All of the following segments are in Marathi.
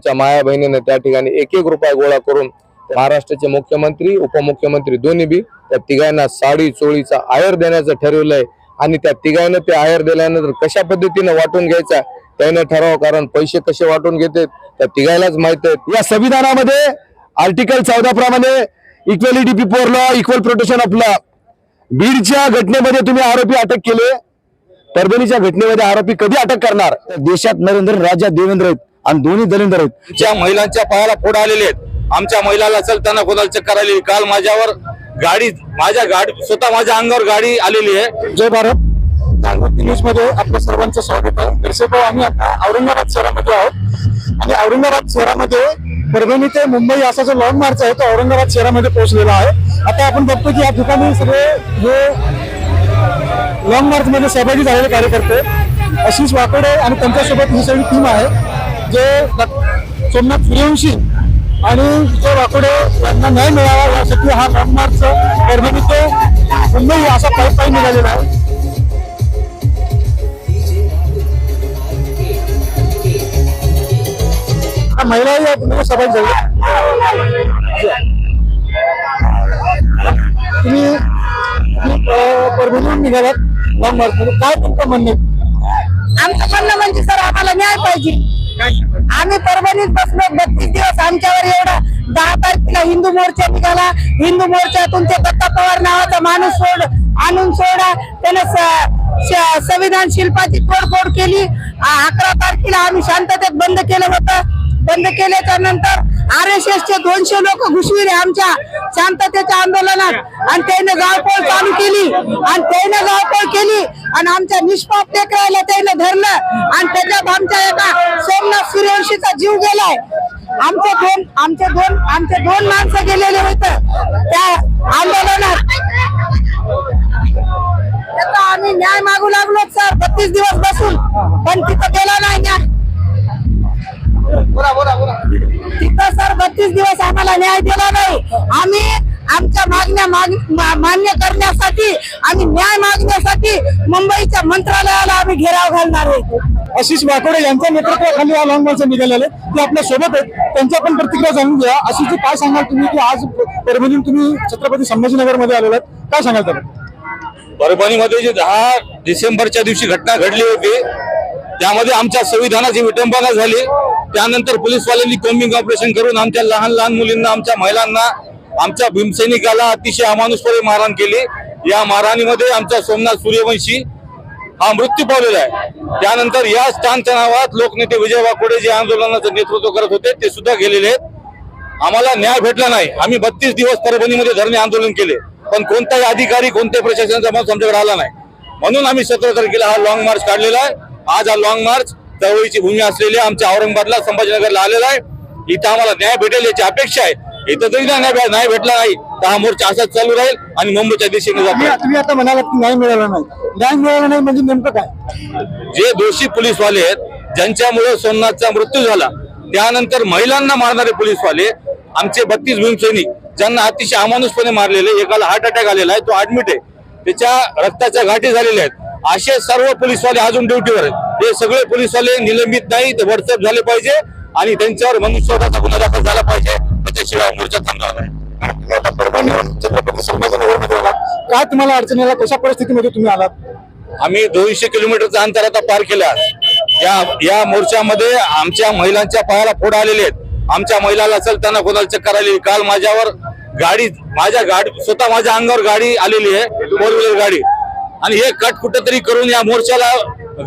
तिच्या माया बहिणीनं त्या ठिकाणी एक एक रुपया गोळा करून महाराष्ट्राचे मुख्यमंत्री उपमुख्यमंत्री दोन्ही बी त्या तिघांना साडी चोळीचा आयर देण्याचं ठरवलंय आणि त्या तिघांना ते आयर दिल्यानंतर कशा पद्धतीने वाटून घ्यायचा त्याने ठराव कारण पैसे कसे वाटून घेते त्या तिघायलाच माहीत आहेत या संविधानामध्ये आर्टिकल चौदा प्रमाणे equality before law equal protection of law बीडच्या घटनेमध्ये तुम्ही आरोपी अटक केले. परभणीच्या घटनेमध्ये आरोपी कधी अटक करणार? देशात नरेंद्र राज्यात देवेंद्र आहेत. आणि दोन्ही दलिंद्र आहेत. ज्या महिलांच्या पायाला फोड आलेले आहेत. आमच्या महिलाला चलताना कोणाला चक्कर आलेली? काल माझ्यावर गाडी माझ्या गाडी स्वतः माझ्या अंगावर गाडी आलेली आहे. जय भारत. न्यूजमध्ये आपल्या सर्वांचं स्वागत आहे. दर्शक आम्ही आता औरंगाबाद शहरामध्ये आहोत. आणि औरंगाबाद शहरामध्ये परभणी ते मुंबई असा जो लॉंग मार्च आहे तो औरंगाबाद शहरामध्ये पोहोचलेला आहे. आता आपण बघतो की या ठिकाणी सगळे हे लॉंग मार्च मध्ये सहभागी झालेले कार्यकर्ते आशिष वाकोडे आणि त्यांच्यासोबत ही सगळी टीम आहे. जे सोमनाथ सूर्यवंशी आणि विजय वाकोडे यांना न्याय मिळावा यासाठी हा लॉंग मार्च परभणी ते मुंबई असा पायी पायी निघालेला आहे. हा महिलाही या ठिकाणी सहभागी झाल्या तुम्ही परभणीहून निघालात लॉंग काय तुमचं म्हणणं आमचं म्हणणं म्हणजे सर आम्हाला न्याय पाहिजे. आम्ही परभणीत बसलो बत्तीस दिवस आमच्यावर एवढा दहा तारखेला हिंदू मोर्चा निघाला. हिंदू मोर्चातून ते दत्ता पवार नावाचा माणूस सोड आणून सोडा. त्यानं संविधान शिल्पाची तोडफोड केली. अकरा तारखेला आम्ही शांततेत बंद केलं होतं. बंद केल्याच्यानंतर आर एस एस चे दोनशे लोक घुसविले आमच्या शांततेच्या आंदोलनात. आणि त्याने गावपळ चालू केली. आणि त्याने गावपळ केली. आणि आमच्या निष्पाप लेकरायला त्याने धरलं. आणि त्याच्यात आमच्या एका सोमनाथ सूर्यवंशीचा जीव गेलाय. आमचे दोन आमचे दोन आमचे दोन माणसं गेलेले होते. त्या आंदोलनात. त्याचा आम्ही न्याय मागू लागलो सर. बत्तीस दिवस बसून. पण तिथं गेला नाही न्याय. तिथं सर बत्तीस दिवस आम्हाला न्याय दिला नाही. आम्ही आमच्या मागण्या मान्य करण्यासाठी आम्ही न्याय मागण्यासाठी मुंबईच्या मंत्रालयाला आम्ही घेराव घालणार आहे. आशिष वाकोडे यांच्या नेतृत्वाखाली हा लॉंग मार्च निघालेले ते आपल्यासोबत आहेत. त्यांच्या पण प्रतिक्रिया जाणून घ्या आशिषजी काय सांगाल तुम्ही की आज परभणीहून तुम्ही छत्रपती संभाजीनगरमध्ये आलेला आहात? काय सांगाल त्याला परभणीमध्ये जी दहा डिसेंबरच्या दिवशी घटना घडली होती त्यामध्ये आमच्या संविधानाची विटंबना झाली. त्यानंतर पोलीसवाल्यांनी कॉम्बिंग ऑपरेशन करून आमच्या लहान लहान मुलींना आमच्या महिलांना आमच्या भीमसैनिकाला अतिशय अमानुषपणे मारहाण केली. या मारहाणीमध्ये आमचा सोमनाथ सूर्यवंशी हा मृत्यू पावलेला आहे. त्यानंतर या ताणतणावात लोकनेते विजय वाकोडे जे आंदोलनाचं नेतृत्व करत होते ते सुद्धा गेलेले आहेत. आम्हाला न्याय भेटला नाही. आम्ही बत्तीस दिवस परभणीमध्ये धरणे आंदोलन केले. पण कोणताही अधिकारी कोणत्याही प्रशासनाचा माणूस आमच्याकडे आला नाही. म्हणून आम्ही सतरा तारखेला हा लॉंग मार्च काढलेला आहे. आज हा लॉंग मार्च चळवळीची भूमी असलेल्या आमच्या औरंगाबादला संभाजीनगरला आलेला आहे. इथं आम्हाला न्याय भेटेल याची अपेक्षा आहे. इथं जरी न्याय नाही भेटला नाही तर हा मोर्चा असाच चालू राहील आणि मुंबईच्या दिशेने जातो. तुम्ही आता म्हणालात की न्याय मिळाला नाही. न्याय मिळाला नाही म्हणजे नेमकं काय? जे दोषी पोलीसवाले आहेत ज्यांच्यामुळे सोमनाथचा मृत्यू झाला त्यानंतर महिलांना मारणारे पोलीसवाले आमचे बत्तीस भीमसैनिक ज्यांना अतिशय अमानुषपणे मारलेले एकाला हार्ट अटॅक आलेला आहे तो ऍडमिट आहे. त्याच्या रक्ताच्या गाठी झालेल्या आहेत. असे सर्व पोलीसवाले अजून ड्युटीवर आहेत. हे सगळे पोलीसवाले निलंबित नाही ते व्हॉट्सअप झाले पाहिजे आणि त्यांच्यावर मनुष्यवधाचा गुन्हा दाखल झाला पाहिजे. त्याच्याशिवाय मोर्चा थांबणार आलात काय तुम्हाला अडचणी आला कशा परिस्थितीमध्ये तुम्ही आलात? आम्ही दोनशे किलोमीटरचं अंतर आता पार केलं आहे. या या मोर्चामध्ये आमच्या महिलांच्या पायाला फोड आलेले आहेत. आमच्या महिलाला चलताना कोणाला चक्कर आलेली काल माझ्यावर गाडी माझ्या गाडी स्वतः माझ्या अंगावर गाडी आलेली आहे. फोर व्हीलर गाडी. आणि हे कट कुठंतरी करून या मोर्चाला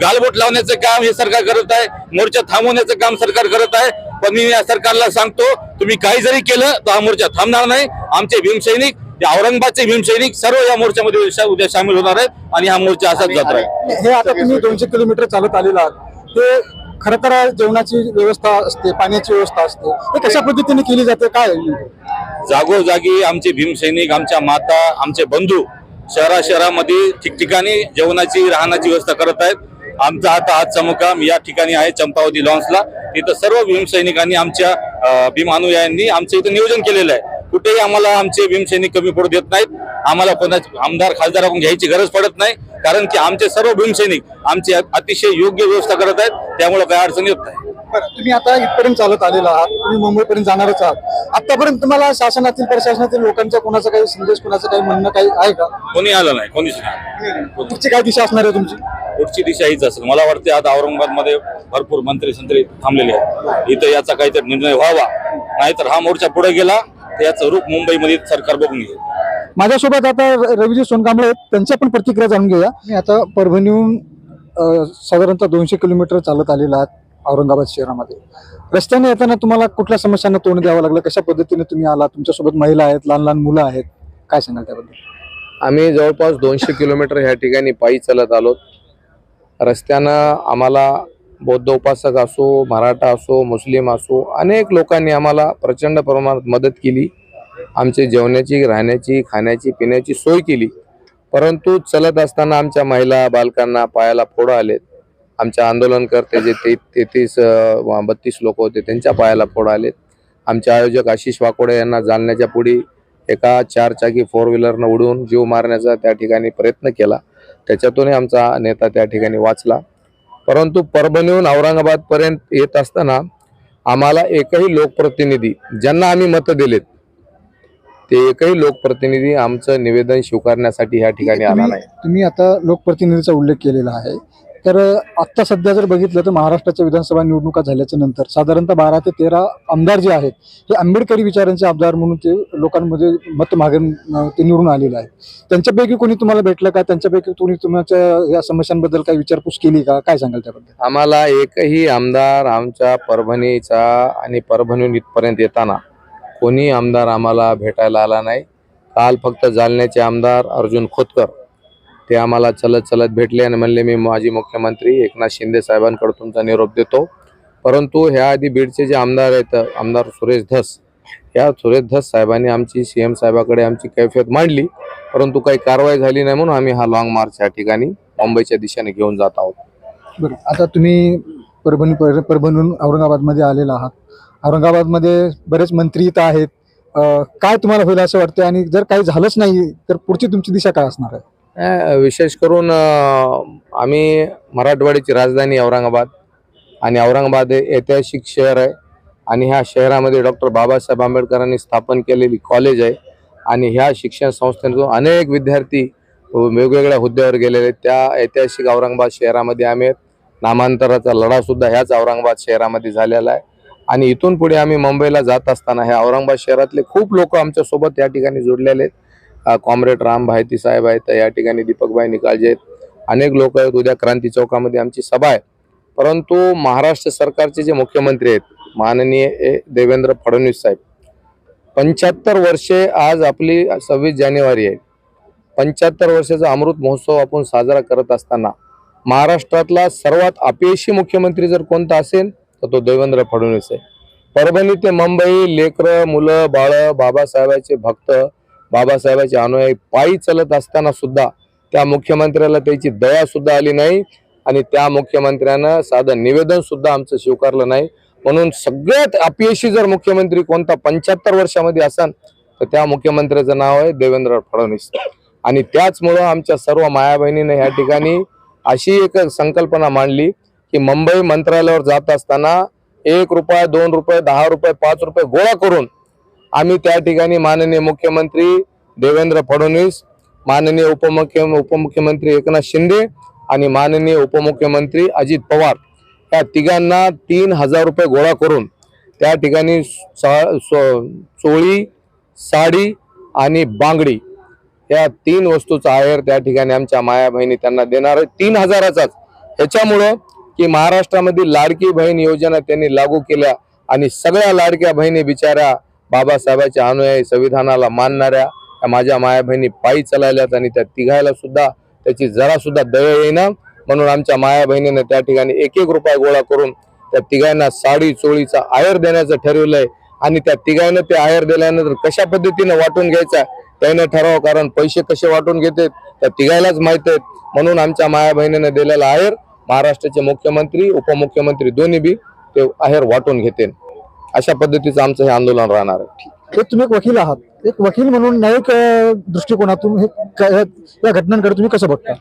गालबोट लावण्याचं काम हे सरकार करत आहे. मोर्चा थांबवण्याचं काम सरकार करत आहे. पण मी या सरकारला सांगतो तुम्ही काही जरी केलं तर हा मोर्चा थांबणार नाही. आमचे भीमसैनिक या औरंगाबादचे भीमसैनिक सर्व या मोर्चामध्ये उद्या सामील होणार आहेत आणि हा मोर्चा असाच जात राहील. हे आता तुम्ही दोनशे किलोमीटर चालत आलेला आहात. ते खरं तर जेवणाची व्यवस्था असते पाण्याची व्यवस्था असते. हे कशा पद्धतीने केली जाते? काय आहे? जागोजागी आमचे भीमसैनिक आमच्या माता आमचे बंधू शहरा शहरामध्ये ठिकठिकाणी जेवणाची राहण्याची व्यवस्था करत आहेत. आमचा आता आजचा मुक्काम या ठिकाणी आहे चंपावती लॉन्सला. तिथं सर्व भीमसैनिकांनी आमच्या अं, भीम अनुयायांनी आमचं इथं नियोजन केलेलं आहे. कुठेही आम्हाला आमचे भीमसैनिक कमी पडू देत नाहीत. आम्हाला कोणा आमदार खासदाराकडून घ्यायची गरज पडत नाही. कारण की आमचे सर्व भीमसैनिक आमची अतिशय योग्य व्यवस्था करत आहेत त्यामुळे काही अडचण येत नाही. तुम्ही आता इथपर्यंत चालत आलेला आहात तुम्ही मुंबईपर्यंत जाणारच आहात. आतापर्यंत तुम्हाला शासनातील प्रशासनातील लोकांचा कोणाचा काही संदेश कोणाचं काही म्हणणं काही आहे का? कोणी आलं नाही कोणीच नाही पुढची काय दिशा असणार आहे तुमची? पुढची दिशा हीच असेल. मला वाटते आता औरंगाबादमध्ये भरपूर मंत्री संत्री थांबलेले आहेत. इथं याचा काहीतरी निर्णय व्हावा. नाहीतर हा मोर्चा पुढे गेला तर याचं रूप मुंबईमध्ये सरकार बघून घेईल. माझ्यासोबत आता र- रविजी सोनकांबळे आहेत. त्यांच्या पण प्रतिक्रिया जाणून घेऊया. मी आता परभणीहून साधारणतः दोनशे किलोमीटर चालत आलेला आहात औरंगाबाद शहरामध्ये. रस्त्याने येताना तुम्हाला कुठल्या समस्यांना तोंड द्यावं लागलं? कशा पद्धतीने तुम्ही आला तुमच्यासोबत महिला आहेत लहान लहान मुलं आहेत. काय सांगाल त्याबद्दल? आम्ही जवळपास दोनशे किलोमीटर ह्या ठिकाणी पायी चालत आलो. रस्त्यानं आम्हाला बौद्ध उपासक असो मराठा असो मुस्लिम असो अनेक लोकांनी आम्हाला प्रचंड प्रमाणात मदत केली. आमची जेवण्याची राहण्याची खाण्याची पिण्याची सोय केली. परंतु चलत असताना आमच्या महिला बालकांना पायाला फोडं आलेत. आमच्या आंदोलनकर्ते जे ते तेहतीस बत्तीस लोक होते त्यांच्या पायाला फोडं आलेत. आमचे आयोजक आशिष वाकोडे यांना जालण्याच्या पुढे एका चारचाकी फोर व्हीलरनं उडून जीव मारण्याचा त्या ठिकाणी प्रयत्न केला. त्याच्यातूनही आमचा नेता त्या ठिकाणी वाचला. परंतु परभणीहून औरंगाबादपर्यंत येत असताना आम्हाला एकही लोकप्रतिनिधी ज्यांना आम्ही मतं दिलेत ते एकही लोकप्रतिनिधी आमचं निवेदन स्वीकारण्यासाठी ह्या ठिकाणी आला नाही. तुम्ही आता लोकप्रतिनिधीचा उल्लेख केलेला आहे. तर आता सध्या जर बघितलं तर महाराष्ट्राच्या विधानसभा निवडणुका झाल्याच्यानंतर साधारणतः बारा ते तेरा आमदार जे आहेत हे आंबेडकरी विचारांचे आमदार म्हणून ते लोकांमध्ये मत मागून ते निवडून आलेले आहेत त्यांच्यापैकी कोणी तुम्हाला भेटलं का? त्यांच्यापैकी कोणी तुमच्या या समस्यांबद्दल काही विचारपूस केली का? काय सांगाल त्याबद्दल? आम्हाला एकही आमदार आमच्या परभणीचा आणि परभणीहून इथपर्यंत येताना कोणी आमदार आम्हाला भेटायला आला नाही. काल फक्त जालन्याचे आमदार अर्जुन खोतकर. ते आम्हाला चलत चलत भेटले आणि म्हणले मी माजी मुख्यमंत्री एकनाथ शिंदे साहेबांकडे तुमचा निरोप देतो. परंतु ह्या आधी बीडचे जे आमदार आहेत आमदार सुरेश धस या सुरेश धस साहेबांनी आमची सी एम साहेबाकडे आमची कैफियत मांडली. परंतु काही कारवाई झाली नाही म्हणून आम्ही हा लॉंग मार्च या ठिकाणी मुंबईच्या दिशेने घेऊन जात आहोत. बरं आता तुम्ही परभणी पर परभणीहून औरंगाबादमध्ये आलेला आहात. औरंगाबादमध्ये बरेच मंत्री इथं आहेत. काय तुम्हाला होईल असं वाटतं आणि जर काही झालंच नाही तर पुढची तुमची दिशा काय असणार आहे? विशेष करून आम्ही मराठवाड्याची राजधानी औरंगाबाद आणि औरंगाबाद हे ऐतिहासिक शहर आहे आणि ह्या शहरामध्ये डॉक्टर बाबासाहेब आंबेडकरांनी स्थापन केलेली कॉलेज आहे आणि ह्या शिक्षण संस्थेतून अनेक विद्यार्थी वेगवेगळ्या हुद्द्यावर गेलेले आहेत. त्या ऐतिहासिक औरंगाबाद शहरामध्ये आम्ही नामांतराचा लढासुद्धा ह्याच औरंगाबाद शहरामध्ये झालेला आहे. आणि इथून पुढे आम्ही मुंबईला जात असताना हे औरंगाबाद शहरातले खूप लोक आमच्यासोबत या ठिकाणी जोडलेले आहेत. कॉम्रेड राम भायती साहेब आहेत या ठिकाणी दीपकभाई निकाळजे आहेत. अनेक लोक आहेत उद्या क्रांती चौकामध्ये आमची सभा आहे. परंतु महाराष्ट्र सरकारचे जे मुख्यमंत्री आहेत माननीय ए. देवेंद्र फडणवीस साहेब पंच्याहत्तर वर्षे आज आपली सव्वीस जानेवारी आहे. पंच्याहत्तर वर्षाचा अमृत महोत्सव आपण साजरा करत असताना महाराष्ट्रातला सर्वात अपयशी मुख्यमंत्री जर कोणता असेल तर तो देवेंद्र फडणवीस आहे. परभणी ते मुंबई लेकरं मुलं बाळं बाबासाहेबाचे भक्त बाबासाहेबाचे अनुयायी पायी चलत असताना सुद्धा त्या मुख्यमंत्र्याला त्याची दया सुद्धा आली नाही आणि त्या मुख्यमंत्र्यानं साधं निवेदन सुद्धा आमचं स्वीकारलं नाही. म्हणून सगळ्यात अपयशी जर मुख्यमंत्री कोणता पंच्याहत्तर वर्षामध्ये असाल तर त्या मुख्यमंत्र्याचं नाव आहे देवेंद्र फडणवीस. आणि त्याचमुळं आमच्या सर्व माया बहिणीने ह्या ठिकाणी अशी एक संकल्पना मांडली की मुंबई मंत्रालयावर जात असताना एक रुपये दोन रुपये दहा रुपये पाच रुपये गोळा करून आम्ही त्या ठिकाणी माननीय मुख्यमंत्री देवेंद्र फडणवीस माननीय उपमुख्य उपमुख्यमंत्री एकनाथ शिंदे आणि माननीय उपमुख्यमंत्री अजित पवार या तिघांना तीन हजार रुपये गोळा करून त्या ठिकाणी सा- सो- चोळी साडी आणि बांगडी या तीन वस्तूचा आहेर त्या ठिकाणी आमच्या माया बहिणी त्यांना देणार आहे. तीन हजाराचाच. ह्याच्यामुळं की महाराष्ट्रामध्ये लाडकी बहीण योजना त्यांनी लागू केल्या आणि सगळ्या लाडक्या बहिणी बिचाऱ्या बाबासाहेबांच्या अनुयायी संविधानाला मानणाऱ्या त्या माझ्या माया बहिणी पायी चालायल्यात आणि त्या तिघायला सुद्धा त्याची जरा सुद्धा येईना. म्हणून आमच्या माया बहिणीने त्या ठिकाणी एक एक रुपया गोळा करून त्या तिघांना साडी चोळीचा आयर देण्याचं ठरवलंय आणि त्या तिघांना ते आयर दिल्यानंतर कशा पद्धतीने वाटून घ्यायचा त्यानं ठराव कारण पैसे कसे वाटून घेतात त्या तिघायलाच माहीत आहेत म्हणून आमच्या माया बहिणीने दिलेला आयर महाराष्ट्राचे मुख्यमंत्री उपमुख्यमंत्री दोन्ही बी ते आहेर वाटून घेतील अशा पद्धतीचं आमचं हे आंदोलन राहणार आहे. तुम्ही एक वकील आहात. एक वकील म्हणून न्यायिक दृष्टिकोनातून हे क- या घटनांकडे तुम्ही कसं बघता?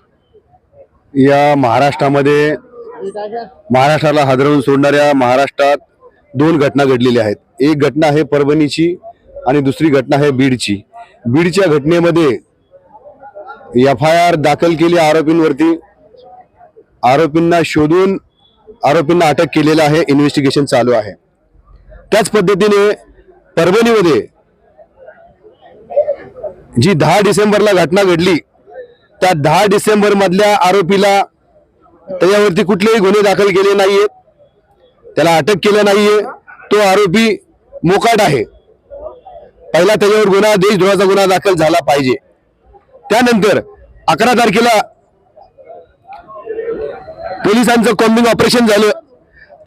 या महाराष्ट्रामध्ये महाराष्ट्राला हादरवून सोडणाऱ्या महाराष्ट्रात दोन घटना घडलेल्या आहेत. एक घटना आहे परभणीची आणि दुसरी घटना आहे बीडची. बीडच्या घटनेमध्ये एफ आय आर दाखल केली आरोपींवरती. आरोपींना शोधून आरोपींना अटक केलेलं आहे इन्व्हेस्टिगेशन चालू आहे. त्याच पद्धतीने परभणीमध्ये जी दहा डिसेंबरला घटना घडली त्या दहा डिसेंबर मधल्या आरोपीला त्याच्यावरती कुठलेही गुन्हे दाखल केले नाहीयेत. त्याला अटक केलं नाहीये. तो आरोपी मोकाट आहे. पहिला त्याच्यावर गुन्हा देशद्रोहाचा गुन्हा दाखल झाला पाहिजे. त्यानंतर अकरा तारखेला पोलिसांचं कॉम्बिंग ऑपरेशन झालं.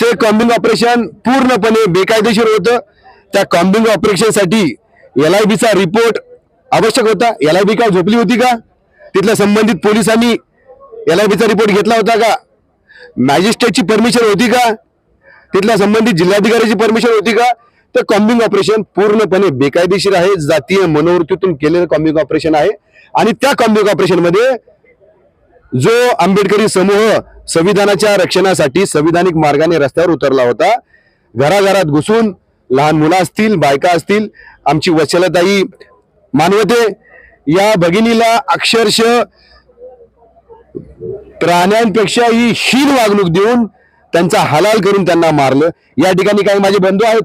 ते कॉम्बिंग ऑपरेशन पूर्णपणे बेकायदेशीर होतं. त्या कॉम्बिंग ऑपरेशनसाठी एल आय बीचा रिपोर्ट आवश्यक होता. एल आय बी काय झोपली होती का? तिथल्या संबंधित पोलिसांनी एल आय बीचा रिपोर्ट घेतला होता का? मॅजिस्ट्रेटची परमिशन होती का? तिथल्या संबंधित जिल्हाधिकाऱ्याची परमिशन होती का? तर कॉम्बिंग ऑपरेशन पूर्णपणे बेकायदेशीर आहे. जातीय मनोवृत्तीतून केलेलं कॉम्बिंग ऑपरेशन आहे. आणि त्या कॉम्बिंग ऑपरेशनमध्ये जो आंबेडकरी समूह संविधानाच्या रक्षणासाठी संविधानिक मार्गाने रस्त्यावर उतरला होता घराघरात घुसून लहान मुलं असतील बायका असतील आमची वत्सलताई मानवते या भगिनीला अक्षरशः प्राण्यांपेक्षाही हीन वागणूक देऊन त्यांचा हलाल करून त्यांना मारलं. या ठिकाणी काही माझे बंधू आहेत?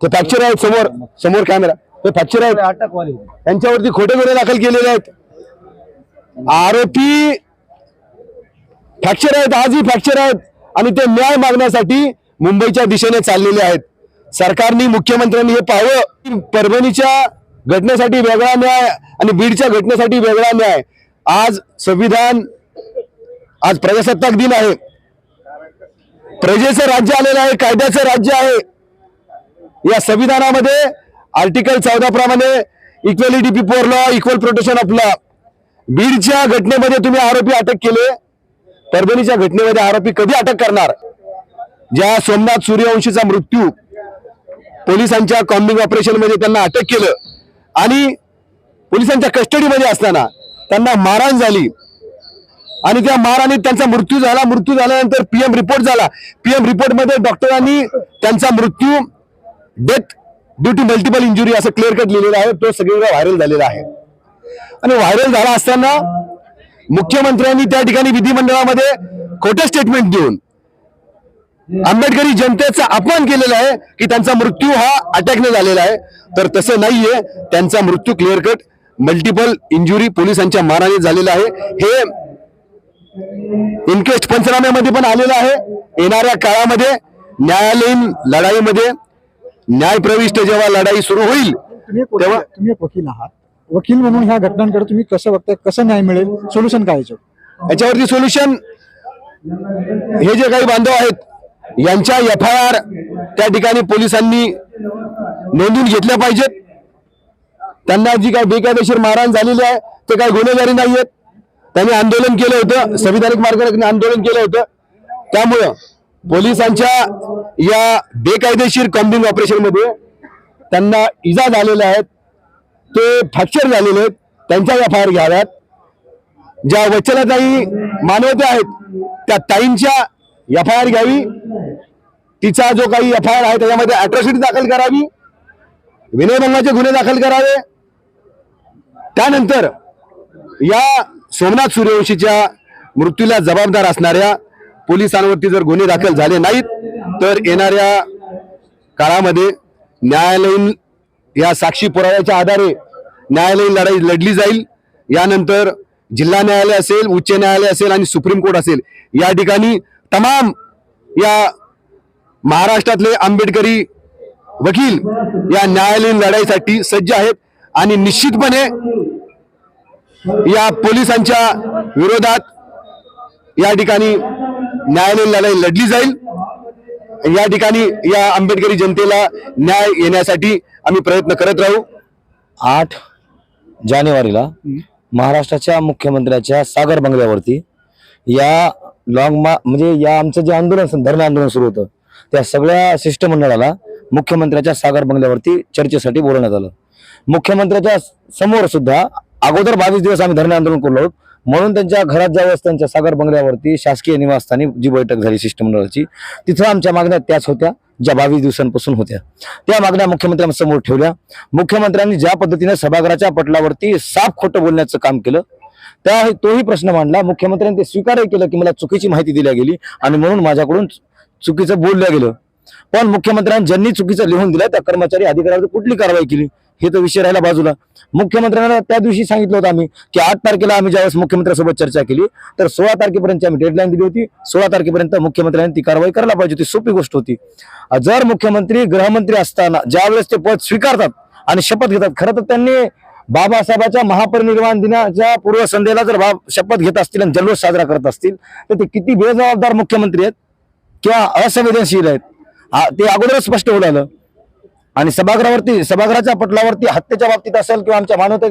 ते फ्रॅक्चर आहेत समोर समोर कॅमेरा ते फ्रॅक्चर आहेत. त्यांच्यावरती खोटे गुन्हे दाखल केलेले आहेत. आरोपी फ्रॅक्चर आहेत आजही फ्रॅक्चर आहेत. आणि ते न्याय मागण्यासाठी मुंबईच्या दिशेने चाललेले आहेत. सरकारने मुख्यमंत्र्यांनी हे पाहावं. की परभणीच्या घटनेसाठी वेगळा न्याय आणि बीडच्या घटनेसाठी वेगळा न्याय. आज संविधान आज प्रजासत्ताक दिन आहे. प्रजेचं राज्य आलेलं आहे कायद्याचं राज्य आहे. या संविधानामध्ये आर्टिकल चौदा प्रमाणे equality before law equal protection of law बीडच्या घटनेमध्ये तुम्ही आरोपी अटक केले. परभणीच्या घटनेमध्ये आरोपी कधी अटक करणार? ज्या सोमनाथ सूर्यवंशीचा मृत्यू पोलिसांच्या कॉम्बिंग ऑपरेशनमध्ये त्यांना अटक केलं आणि पोलिसांच्या कस्टडीमध्ये असताना त्यांना मारहाण झाली. आणि त्या मारहाणीत त्यांचा मृत्यू झाला. मृत्यू झाल्यानंतर पीएम रिपोर्ट झाला. पीएम रिपोर्टमध्ये डॉक्टरांनी त्यांचा मृत्यू death due to multiple injury असं क्लिअर कट लिहिलेलं आहे. तो सगळीकडे व्हायरल झालेला आहे. आणि व्हायरल झाला असताना मुख्यमंत्र्यांनी त्या ठिकाणी विधिमंडळामध्ये खोटं स्टेटमेंट देऊन आंबेडकरी जनतेचा अपमान केलेला आहे की त्यांचा मृत्यू हा अटॅकने झालेला आहे. तर तसं नाहीये. त्यांचा मृत्यू क्लिअर कट मल्टिपल इंजुरी पोलिसांच्या माराने झालेला आहे. हे इनकेस्ट पंचनाम्यामध्ये पण आलेलं आहे. येणाऱ्या काळामध्ये न्यायालयीन लढाईमध्ये न्यायप्रविष्ट जेव्हा लढाई सुरू होईल तेव्हा तुम्ही वकील आहात. वकील म्हणून ह्या घटनांकडे तुम्ही कसं बघताय? कसं न्याय मिळेल? सोल्युशन काय याच्यावर याच्यावरती सोल्युशन हे जे काही बांधव आहेत यांच्या एफ आय आर त्या ठिकाणी पोलिसांनी नोंदून घेतल्या पाहिजेत. त्यांना जी काही बेकायदेशीर मारहाण झालेली आहे ते काही गुन्हेगारी नाही आहेत त्यांनी आंदोलन केलं होतं संविधानिक मार्गाने आंदोलन केलं होतं. त्यामुळं पोलिसांच्या या बेकायदेशीर कॉम्बिंग ऑपरेशनमध्ये त्यांना इजा झालेल्या आहेत. ते फ्रॅक्चर झालेले आहेत. त्यांच्या एफ आय आर घ्याव्यात. ज्या वचनताई मानवते आहेत त्या ताईंच्या एफ आय आर घ्यावी. तिचा जो काही एफ आय आर आहे त्याच्यामध्ये अॅट्रॉसिटी दाखल करावी. विनयभंगाचे गुन्हे दाखल करावे. त्यानंतर या सोमनाथ सूर्यवंशीच्या मृत्यूला जबाबदार असणाऱ्या पोलिसांवरती जर गुन्हे दाखल झाले नाहीत तर येणाऱ्या काळामध्ये न्यायालयीन या साक्षी पुराव्याच्या आधारे न्यायालयीन लढाई लढली जाईल. यानंतर जिल्हा न्यायालय असेल उच्च न्यायालय असेल आणि सुप्रीम कोर्ट असेल. या ठिकाणी तमाम या महाराष्ट्रातले आंबेडकरी वकील या न्यायालयीन लढाईसाठी सज्ज आहेत आणि निश्चितपणे या पोलिसांच्या विरोधात या ठिकाणी न्यायालयीन लढाई लढली जाईल. या ठिकाणी या आंबेडकरी जनतेला न्याय येण्यासाठी आम्ही प्रयत्न करत राहू. आठ जानेवारीला महाराष्ट्राच्या मुख्यमंत्र्याच्या सागर बंगल्यावरती या लॉंग मा म्हणजे या आमचं जे आंदोलन धरणे आंदोलन सुरू होतं त्या सगळ्या शिष्टमंडळाला मुख्यमंत्र्याच्या सागर बंगल्यावरती चर्चेसाठी बोलवण्यात आलं. मुख्यमंत्र्याच्या समोर सुद्धा अगोदर बावीस दिवस आम्ही धरणे आंदोलन आहोत म्हणून त्यांच्या घरात ज्यावेळेस त्यांच्या सागर बंगल्यावरती शासकीय निवासस्थानी जी बैठक झाली शिष्टमंडळाची तिथं आमच्या मागण्या त्याच होत्या ज्या बावीस दिवसांपासून होत्या. त्या मागण्या मुख्यमंत्र्यांसमोर ठेवल्या. मुख्यमंत्र्यांनी ज्या पद्धतीने सभागृहाच्या पटलावरती साफ खोटं बोलण्याचं काम केलं त्या तोही प्रश्न मांडला. मुख्यमंत्र्यांनी ते स्वीकारही केलं की मला चुकीची माहिती दिल्या गेली आणि म्हणून माझ्याकडून चुकीचं बोललं गेलं. पण मुख्यमंत्र्यांनी ज्यांनी चुकीचं लिहून दिलं त्या कर्मचारी अधिकाऱ्यावर कुठली कारवाई केली? हे तर विषय राहिला बाजूला. मुख्यमंत्र्यांना त्या दिवशी सांगितलं होतं आम्ही की आठ तारखेला आम्ही ज्यावेळेस मुख्यमंत्र्यांसोबत चर्चा केली तर सोळा तारखेपर्यंत आम्ही डेडलाईन दिली होती. सोळा तारखेपर्यंत मुख्यमंत्र्यांनी ती कारवाई करायला पाहिजे होती. सोपी गोष्ट होती. जर मुख्यमंत्री गृहमंत्री असताना ज्यावेळेस ते पद स्वीकारतात आणि शपथ घेतात खरं तर त्यांनी बाबासाहेबाच्या महापरिनिर्वाण दिनाच्या पूर्वसंध्येला जर बाब शपथ घेत असतील आणि जल्लोष साजरा करत असतील तर ते किती बेजबाबदार मुख्यमंत्री आहेत किंवा असंवेदनशील आहेत. ते अगोदरच स्पष्ट होऊ लागलं. आणि सभागृहावरती सभागृहाच्या पटलावरती हत्येच्या बाबतीत असेल किंवा आमच्या मानवते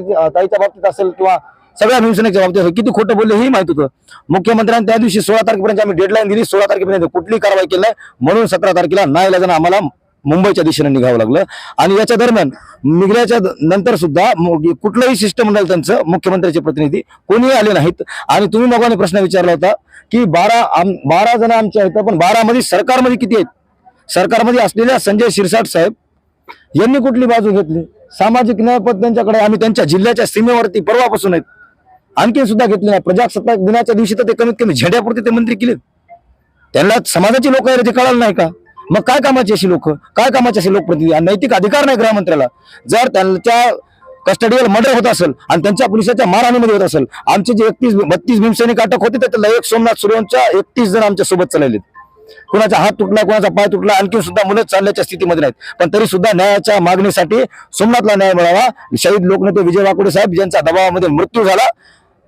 बाबतीत असेल किंवा सगळ्या हिंसनेच्या बाबतीत असेल किती खोटं बोलले हेही माहीत होतं. मुख्यमंत्र्यांनी त्या दिवशी सोळा तारखेपर्यंत आम्ही डेडलाईन दिली. सोळा तारखेपर्यंत कुठली कारवाई केली म्हणून सतरा तारखेला नाही लागणं आम्हाला मुंबईच्या दिशेने निघावं लागलं. आणि याच्या दरम्यान निघण्याच्या नंतर सुद्धा मग कुठलंही शिष्टमंडळ त्यांचं मुख्यमंत्र्याचे प्रतिनिधी कोणीही आले नाहीत. आणि तुम्ही मगाने प्रश्न विचारला होता की बारा आम- बारा जण आमच्या आहेत पण बारामध्ये सरकारमध्ये किती आहेत? सरकारमध्ये असलेल्या संजय शिरसाट साहेब यांनी कुठली बाजू घेतली? सामाजिक न्यायपद त्यांच्याकडे आम्ही त्यांच्या जिल्ह्याच्या सीमेवरती परवापासून आहेत. आणखी सुद्धा घेतले नाही. प्रजासत्ताक दिनाच्या दिवशी तर ते कमीत कमी झेंड्यापुरते ते मंत्री केले त्यांना समाजाची लोक ते कळालं नाही का? मग काय कामाची अशी लोक? काय कामाची अशी लोकप्रतिनिधी? नैतिक अधिकार नाही गृहमंत्र्याला. जर त्यांच्या कस्टडीवर मर्डर होत असेल आणि त्यांच्या पोलिसाच्या मारहाणीमध्ये होत असेल आमचे जे एकतीस बत्तीस भीमसैनिक अटक होते त्यातला एक सोमनाथ सूर्यवंशच्या एकतीस जण आमच्यासोबत चाललेत कुणाचा हात तुटला कुणाचा पाय तुटला आणखी सुद्धा मुलं चालण्याच्या स्थितीमध्ये नाहीत. पण तरी सुद्धा न्यायाच्या मागणीसाठी सोमनाथला न्याय मिळावा. शहीद लोकनेते विजय वाकुडे साहेब ज्यांचा दबावामध्ये मृत्यू झाला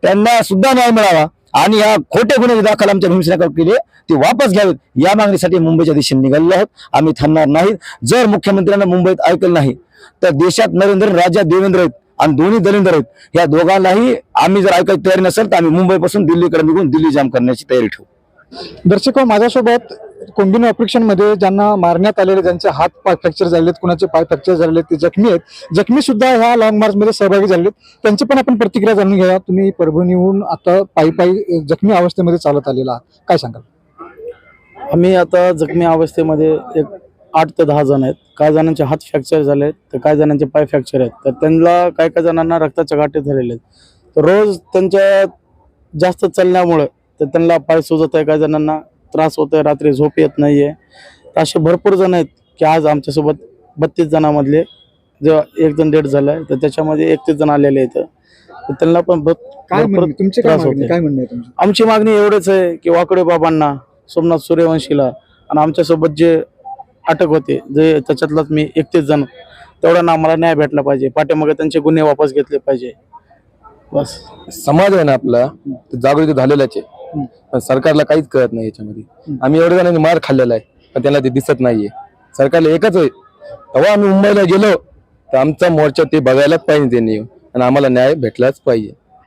त्यांना सुद्धा न्याय मिळावा. आणि या खोटे गुन्हे जे दाखल आमच्या भीमसेनाकडे केले ते वापस घ्यावेत. या मागणीसाठी मुंबईच्या दिशेने निघालेले आहोत. आम्ही थांबणार नाहीत. जर मुख्यमंत्र्यांना मुंबईत ऐकलं नाही तर देशात नरेंद्र राज्यात देवेंद्र आहेत आणि दोन्ही दलिंद्र आहेत. या दोघांनाही आम्ही जर ऐकायची तयारी नसेल तर आम्ही मुंबईपासून दिल्लीकडे निघून दिल्ली जाम करण्याची तयारी ठेवू. दर्शक हो, माझ्यासोबत कोंबिनी ऑपरेशनमध्ये ज्यांना मारण्यात आलेले ज्यांचे हात पाय फ्रॅक्चर झालेत कुणाचे पाय फ्रॅक्चर झालेले ते जखमी आहेत. जखमी सुद्धा ह्या लॉंग मार्च मध्ये सहभागी झालेत. त्यांची पण आपण प्रतिक्रिया जाणून घ्या तुम्ही परभणीहून आता पायी पायी जखमी अवस्थेमध्ये चालत आलेला काय सांगाल? आम्ही आता जखमी अवस्थेमध्ये एक आठ ते दहा जण आहेत. काही जणांचे हात फ्रॅक्चर झाले आहेत तर काही जणांचे पाय फ्रॅक्चर आहेत. तर त्यांना काही काही जणांना रक्ताच्या गाठी झालेले आहेत. तर रोज त्यांच्या जास्त चालण्यामुळे तर त्यांना पाय सुजत आहे काही जणांना? त्रास होत आहे रात्री झोप येत नाहीये. तर असे भरपूर जण आहेत की आज आमच्यासोबत बत्तीस जणांमधले जेव्हा एक जण डेट झालाय तर त्याच्यामध्ये एकतीस जण आलेले आहेत. तर त्यांना पण काय तुमचे त्रास मागणी होते. काय म्हणणं आहे तुमचं? आमची मागणी एवढेच आहे की वाकडे बाबांना सोमनाथ सूर्यवंशीला आणि आमच्यासोबत जे अटक होते जे त्याच्यातलाच मी एकतीस जण तेवढ्यांना आम्हाला न्याय भेटला पाहिजे. पाठीमागे त्यांचे गुन्हे वापस घेतले पाहिजे. बस. समाज आहे ना आपला तो जागृती झालेलाच आहे. पण सरकारला काहीच कळत नाही याच्यामध्ये. आम्ही एवढ्या जणांनी मार खाल्लेला आहे पण त्यांना ते दिसत नाहीये. सरकारला एकच आहे तेव्हा आम्ही मुंबईला गेलो तर आमचा मोर्चा ते बघायलाच पाहिजे त्यांनी आणि आम्हाला न्याय भेटलाच पाहिजे.